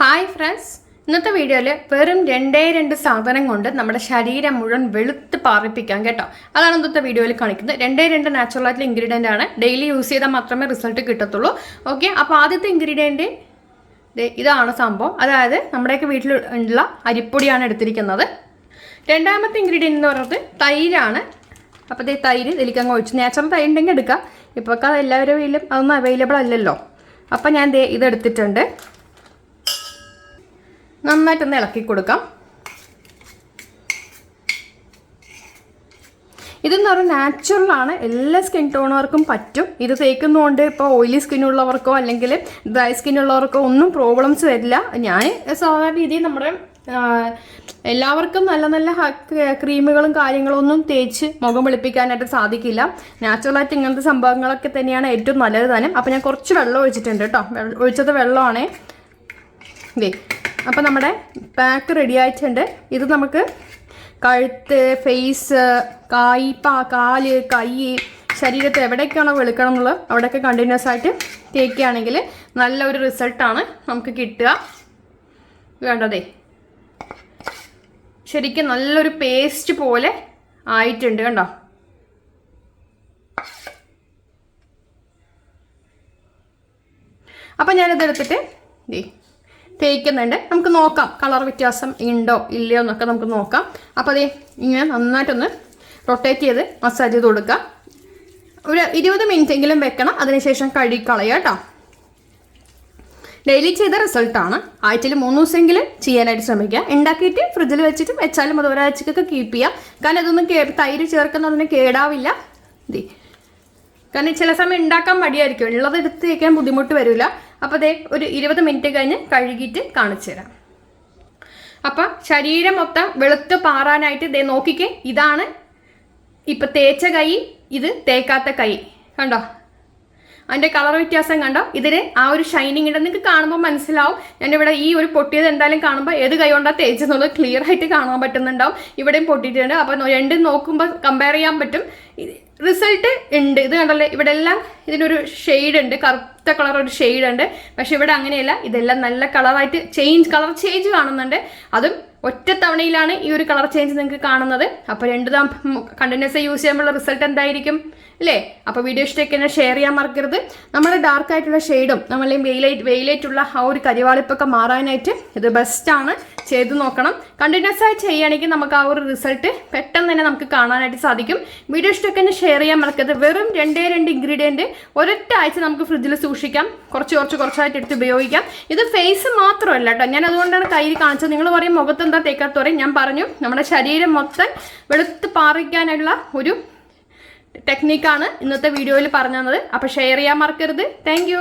Hi friends ഇന്നത്തെ വീഡിയോയിൽ വെറും രണ്ടേ രണ്ട് സാധനം കൊണ്ട് നമ്മുടെ ശരീരം മുഴുവൻ വെളുത്ത് പാറിപ്പിക്കാം കേട്ടോ. അതാണ് ഇന്നത്തെ വീഡിയോയിൽ കാണിക്കുന്നത്. രണ്ടേ രണ്ട് നാച്ചുറൽ ആയിട്ടുള്ള ഇൻഗ്രീഡിയന്റ് ആണ്. ഡെയിലി യൂസ് ചെയ്താൽ മാത്രമേ റിസൾട്ട് കിട്ടത്തുള്ളൂ. ഓക്കെ അപ്പോൾ ആദ്യത്തെ ഇൻഗ്രീഡിയന്റ് ഇതാണ് സംഭവം. അതായത് നമ്മുടെയൊക്കെ വീട്ടിൽ ഉള്ള അരിപ്പൊടിയാണ് എടുത്തിരിക്കുന്നത്. രണ്ടാമത്തെ ഇൻഗ്രീഡിയന്റ് എന്ന് പറയുന്നത് തൈരാണ്. അപ്പോൾ ദേ തൈര് ഇതിലേക്ക് അങ്ങ് ഒഴിച്ച്. നാച്ചുറൽ തൈര് ഉണ്ടെങ്കിൽ എടുക്കാം. ഇപ്പോൾ ഒക്കെ എല്ലാവരുടെ വീട്ടിലും അതൊന്നും അവൈലബിൾ അല്ലല്ലോ. അപ്പോൾ ഞാൻ ദേ ഇതെടുത്തിട്ടുണ്ട് നന്നായിട്ടൊന്ന് ഇളക്കി കൊടുക്കാം. ഇതെന്ന് പറഞ്ഞാൽ നാച്ചുറലാണ് എല്ലാ സ്കിൻ ടോണുകാർക്കും പറ്റും. ഇത് തേക്കുന്നതുകൊണ്ട് ഇപ്പോൾ ഓയിലി സ്കിൻ ഉള്ളവർക്കോ അല്ലെങ്കിൽ ഡ്രൈ സ്കിൻ ഉള്ളവർക്കോ ഒന്നും പ്രോബ്ലംസ് വരില്ല. ഞാൻ സാധാരണ രീതിയിൽ നമ്മുടെ എല്ലാവർക്കും നല്ല നല്ല ക്രീമുകളും കാര്യങ്ങളും ഒന്നും തേച്ച് മുഖം വെളുപ്പിക്കാനായിട്ട് സാധിക്കില്ല. നാച്ചുറലായിട്ട് ഇങ്ങനത്തെ സംഭവങ്ങളൊക്കെ തന്നെയാണ് ഏറ്റവും നല്ലത് തന്നെ. അപ്പോൾ ഞാൻ കുറച്ച് വെള്ളം ഒഴിച്ചിട്ടുണ്ട് കേട്ടോ. ഒഴിച്ചത് വെള്ളമാണേ. അപ്പോൾ നമ്മുടെ പാക്ക് റെഡി ആയിട്ടുണ്ട്. ഇത് നമുക്ക് കഴുത്ത് ഫേസ് കായ് പാ കാൽ കൈ ശരീരത്ത് എവിടേക്കാണോ വെളുക്കണം എന്നുള്ളത് അവിടെയൊക്കെ കണ്ടിന്യൂസ് ആയിട്ട് തേക്കുകയാണെങ്കിൽ നല്ലൊരു റിസൾട്ടാണ് നമുക്ക് കിട്ടുക. വേണ്ടതേ ശരിക്കും നല്ലൊരു പേസ്റ്റ് പോലെ ആയിട്ടുണ്ട് കണ്ടോ? അപ്പം ഞാനിതെടുത്തിട്ട് ദേ തേക്കുന്നുണ്ട്. നമുക്ക് നോക്കാം. കളർ വ്യത്യാസം ഉണ്ടോ ഇല്ലയോ എന്നൊക്കെ നമുക്ക് നോക്കാം. അപ്പോൾ അതേ ഇങ്ങനെ നന്നായിട്ടൊന്ന് റൊട്ടേറ്റ് ചെയ്ത് മസാജ് ചെയ്ത് കൊടുക്കുക. ഒരു ഇരുപത് എങ്കിലും വെക്കണം. അതിനുശേഷം കഴുകി കേട്ടോ. ഡെയിലി ചെയ്ത റിസൾട്ടാണ് ആഴ്ചയിൽ മൂന്ന് ദിവസമെങ്കിലും ചെയ്യാനായിട്ട് ശ്രമിക്കുക. ഉണ്ടാക്കിയിട്ട് ഫ്രിഡ്ജിൽ വെച്ചിട്ട് വെച്ചാലും അത് ഒരാഴ്ചക്കൊക്കെ കീപ്പ് ചെയ്യാം കാരണം ഇതൊന്നും കേ തൈര് ഒന്നും കേടാവില്ല. കാരണം ചില സമയം ഉണ്ടാക്കാൻ മടിയായിരിക്കും. ഉള്ളത് എടുത്ത് വയ്ക്കാൻ ബുദ്ധിമുട്ട് വരില്ല. അപ്പോൾ ദേ ഒരു ഇരുപത് മിനിറ്റ് കഴിഞ്ഞ് കഴുകിയിട്ട് കാണിച്ചു തരാം. അപ്പം ശരീരം മൊത്തം വെളുത്ത് പാറാനായിട്ട് ദേ നോക്കിക്കേ ഇതാണ് ഇപ്പൊ തേച്ച കൈ ഇത് തേക്കാത്ത കൈ. കണ്ടോ? അതിന്റെ കളർ വ്യത്യാസം കണ്ടോ? ഇതിന് ആ ഒരു ഷൈനിങ് ഉണ്ട് നിങ്ങൾക്ക് കാണുമ്പോൾ മനസ്സിലാവും. ഞാനിവിടെ ഈ ഒരു പൊട്ടിയത് എന്തായാലും കാണുമ്പോൾ ഏത് കൊണ്ടാ തേച്ചെന്നുള്ളത് ക്ലിയർ ആയിട്ട് കാണാൻ പറ്റുന്നുണ്ടാവും. ഇവിടെയും പൊട്ടിയിട്ടുണ്ട്. അപ്പോൾ രണ്ടും നോക്കുമ്പോൾ കമ്പയർ ചെയ്യാൻ പറ്റും. റിസൾട്ട് ഉണ്ട്. ഇത് കണ്ടല്ലേ? ഇവിടെ എല്ലാം ഇതിനൊരു ഷെയ്ഡ് ഉണ്ട്. കറുത്ത കളർ ഒരു ഷെയ്ഡ് ഉണ്ട്. പക്ഷെ ഇവിടെ അങ്ങനെയല്ല. ഇതെല്ലാം നല്ല കളറായിട്ട് ചേഞ്ച് കളർ ചേഞ്ച് കാണുന്നുണ്ട്. അതും ഒറ്റ തവണയിലാണ് ഈ ഒരു കളർ ചേഞ്ച് നിങ്ങൾക്ക് കാണുന്നത്. അപ്പോൾ രണ്ട് കണ്ടിന്യൂസ് യൂസ് ചെയ്യുമ്പോൾ റിസൾട്ട് എന്തായിരിക്കും? അല്ലേ? അപ്പോൾ വീഡിയോ ഇഷ്ടമൊക്കെ ഷെയർ ചെയ്യാൻ മറക്കരുത്. നമ്മുടെ ഡാർക്ക് ആയിട്ടുള്ള ഷെയ്ഡും നമ്മളെയും വെയിലൈറ്റ് വെയിലേറ്റുള്ള ആ ഒരു കരിവാളിപ്പൊക്കെ മാറാനായിട്ട് ഇത് ബെസ്റ്റാണ് ചെയ്ത് നോക്കണം. കണ്ടിന്യൂസ് ആയി ചെയ്യുകയാണെങ്കിൽ നമുക്ക് ആ ഒരു റിസൾട്ട് പെട്ടെന്ന് തന്നെ നമുക്ക് കാണാനായിട്ട് സാധിക്കും. വീഡിയോ ഇഷ്ടമൊക്കെ തന്നെ ഷെയർ ചെയ്യാൻ മറക്കരുത്. വെറും രണ്ടേ രണ്ട് ഇൻഗ്രീഡിയന്റ് ഒരൊറ്റ ആഴ്ച നമുക്ക് ഫ്രിഡ്ജിൽ സൂക്ഷിക്കാം. കുറച്ച് കുറച്ച് കുറച്ചായിട്ട് എടുത്ത് ഉപയോഗിക്കാം. ഇത് ഫേസ് മാത്രമല്ല കേട്ടോ. ഞാൻ അതുകൊണ്ടാണ് കയ്യിൽ കാണിച്ചത്. നിങ്ങൾ പറയും മുഖത്ത് എന്താ തേക്കാത്ത പറയും. ഞാൻ പറഞ്ഞു നമ്മുടെ ശരീരം മൊത്തം വെളുത്ത് പാറിക്കാനുള്ള ഒരു ടെക്നിക്കാണ് ഇന്നത്തെ വീഡിയോയിൽ പറഞ്ഞു തന്നത് അപ്പോൾ ഷെയർ ചെയ്യാൻ മറക്കരുത്. താങ്ക്